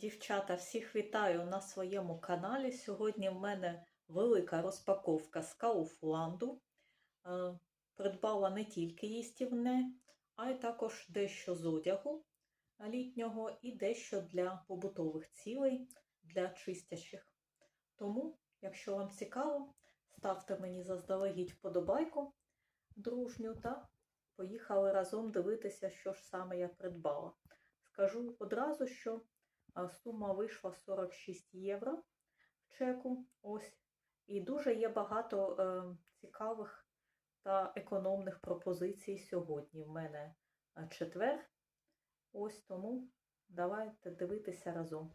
Дівчата, всіх вітаю на своєму каналі. Сьогодні в мене велика розпаковка з Кауфланду. Е, Придбала не тільки їстівне, а й також дещо з одягу літнього і дещо для побутових цілей, для чистячих. Тому, якщо вам цікаво, ставте мені заздалегідь вподобайку дружню та поїхали разом дивитися, що ж саме я придбала. Скажу одразу, що сума вийшла 46 євро в чеку. Ось. І дуже є багато е, цікавих та економних пропозицій сьогодні. В мене е, четвер. Ось тому давайте дивитися разом.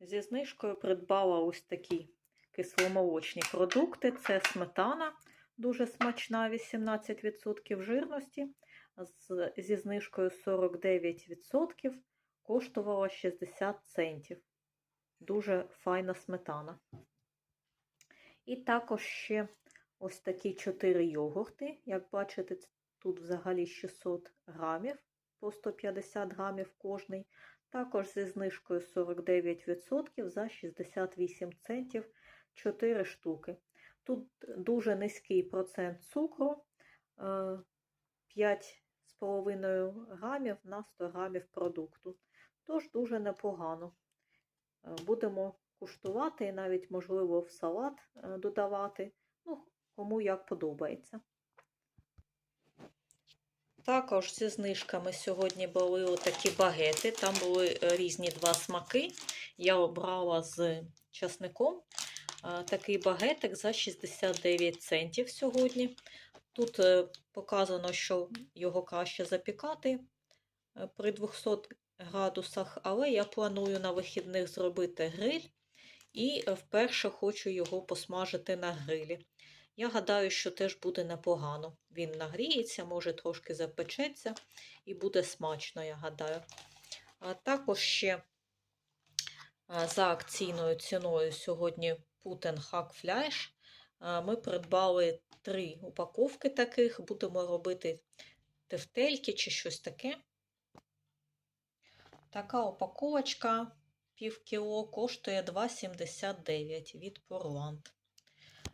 Зі знижкою придбала ось такі кисломолочні продукти. Це сметана, дуже смачна, 18% жирності. З, зі знижкою 49% коштувала 60 центів. Дуже файна сметана. І також ще ось такі 4 йогурти. Як бачите, тут взагалі 600 грамів по 150 грамів кожний. Також зі знижкою 49% за 68 центів 4 штуки. Тут дуже низький процент цукру, 5,5 грамів на 100 грамів продукту. Тож дуже непогано. Будемо куштувати і навіть, можливо, в салат додавати, ну, кому як подобається. Також зі знижками сьогодні були отакі багети. Там були різні два смаки. Я обрала з часником такий багетик за 69 центів сьогодні. Тут показано, що його краще запікати при 200 градусах, але я планую на вихідних зробити гриль і вперше хочу його посмажити на грилі. Я гадаю, що теж буде непогано. Він нагріється, може трошки запечеться і буде смачно, я гадаю. А також ще за акційною ціною сьогодні Путен Хакфляш. Ми придбали три упаковки таких, будемо робити тефтельки чи щось таке. Така упаковочка пів кіло коштує 2,79 від Poorland.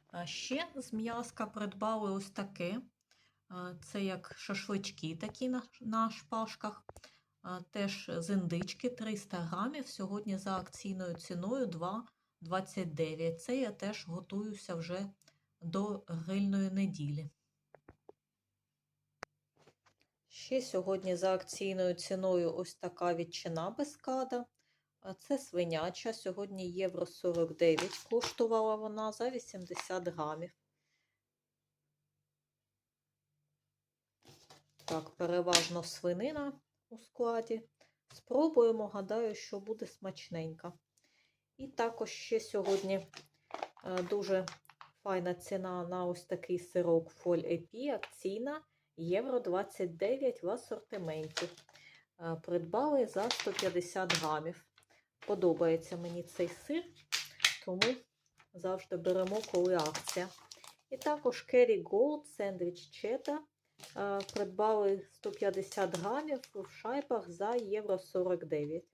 А ще з м'язка придбали ось таке. Це як шашлички такі на, на шпажках. Теж з індички 300 грамів. Сьогодні за акційною ціною 2,29. Це я теж готуюся вже до грильної неділі. Ще сьогодні за акційною ціною ось така ветчина без када. Це свиняча. Сьогодні євро 49 коштувала вона за 80 грамів. Так, переважно свинина у складі. Спробуємо, гадаю, що буде смачненька. І також ще сьогодні дуже файна ціна на ось такий сирок Фоль Епі, акційна. Євро 29 в асортименті. Придбали за 150 грамів. Подобається мені цей сир, тому завжди беремо, коли акція. І також Kerry Gold сендвіч чета. Придбали 150 грамів в шайбах за євро 49.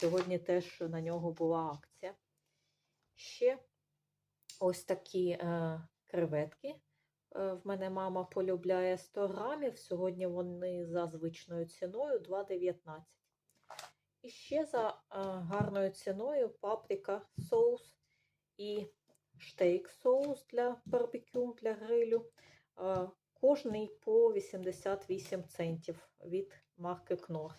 Сьогодні теж на нього була акція. Ще ось такі е, креветки. В мене мама полюбляє 100 грамів. Сьогодні вони за звичною ціною 2,19. І ще за гарною ціною паприка соус і штейк соус для барбекю, для грилю. Кожний по 88 центів від марки Кнор.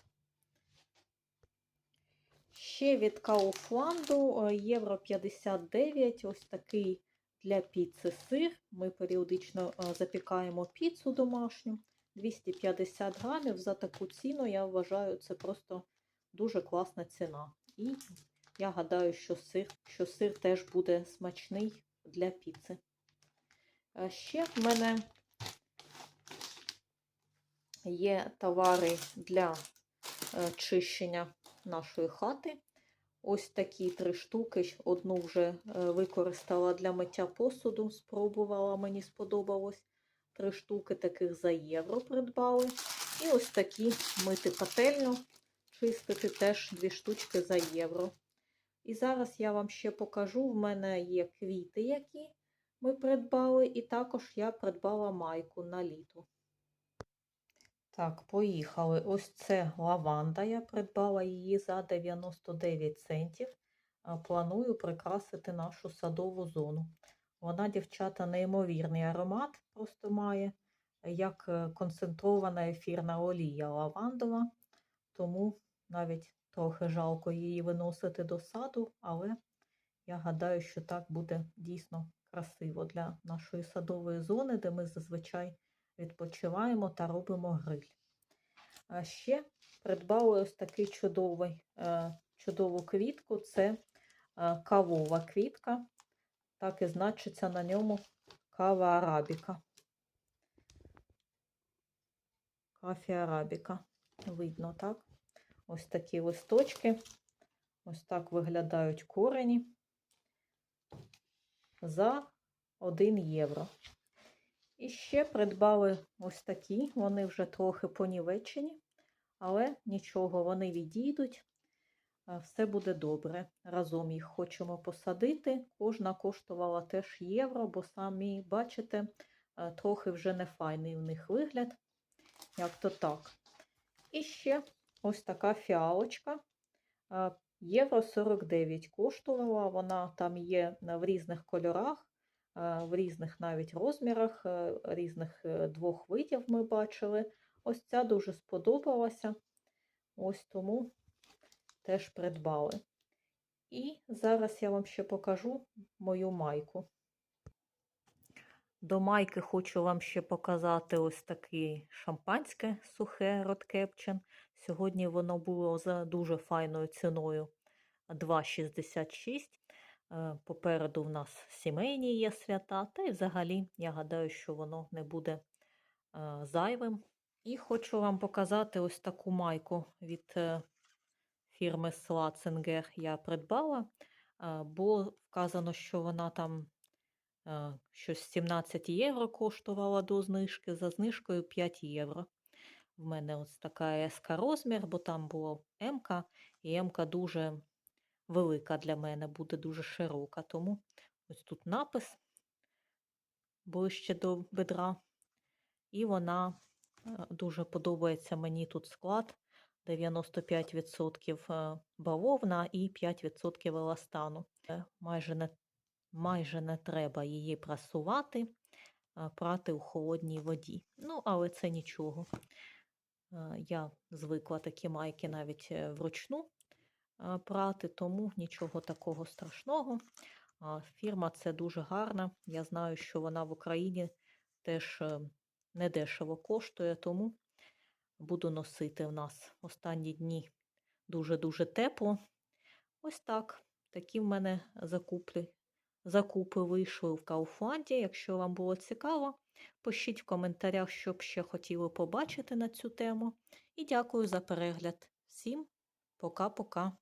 Ще від Кауфланду євро 59. Ось такий для піци сир. Ми періодично запікаємо піцу домашню. 250 грамів. За таку ціну, я вважаю, це просто дуже класна ціна. І я гадаю, що сир, що сир теж буде смачний для піци. Ще в мене є товари для чищення нашої хати. Ось такі три штуки. Одну вже використала для миття посуду, спробувала, мені сподобалось. Три штуки таких за євро придбали. І ось такі мити пательню чистити теж дві штучки за євро. І зараз я вам ще покажу. В мене є квіти, які ми придбали, і також я придбала майку на літо. Так, поїхали. Ось це лаванда. Я придбала її за 99 центів. Планую прикрасити нашу садову зону. Вона, дівчата, неймовірний аромат просто має, як е, концентрована ефірна олія лавандова, тому навіть трохи жалко її виносити до саду, але я гадаю, що так буде дійсно красиво для нашої садової зони, де ми зазвичай відпочиваємо та робимо гриль. А ще придбали ось такий чудовий, е, чудову квітку. Це е, кавова квітка. Так і значиться на ньому кава арабіка. Кафі арабіка. Видно, так? Ось такі листочки. Ось так виглядають корені за 1 євро. І ще придбали ось такі, вони вже трохи понівечені, але нічого, вони відійдуть, все буде добре. Разом їх хочемо посадити. Кожна коштувала теж євро, бо самі бачите, трохи вже не файний у них вигляд, як то так. І ще ось така фіалочка. Євро 49 коштувала, вона там є в різних кольорах в різних навіть розмірах, е, різних е, двох видів ми бачили. Ось ця дуже сподобалася. Ось тому теж придбали. І зараз я вам ще покажу мою майку. До майки хочу вам ще показати ось таке шампанське сухе Роткепчен. Сьогодні воно було за дуже файною ціною 2,66. Е, попереду в нас сімейні є свята, та й взагалі я гадаю, що воно не буде е, зайвим. І хочу вам показати ось таку майку від е, фірми Слаценгер я придбала. Було вказано, що вона там щось 17 євро коштувала до знижки, за знижкою 5 євро. В мене ось така СК розмір, бо там було М, і М дуже велика для мене, буде дуже широка. Тому ось тут напис ближче до бедра. І вона е, дуже подобається мені тут склад. 95% е, бавовна і 5% еластану. Е, майже не, майже не треба її прасувати, прати у холодній воді. Ну, але це нічого. Я звикла такі майки навіть вручну прати, тому нічого такого страшного. Фірма це дуже гарна. Я знаю, що вона в Україні теж е, недешево коштує, тому буду носити в нас останні дні дуже-дуже тепло. Ось так. Такі в мене закупи, закупи вийшли в Кауфланді. Якщо вам було цікаво, пишіть в коментарях, що б ще хотіли побачити на цю тему. І дякую за перегляд. Всім пока-пока!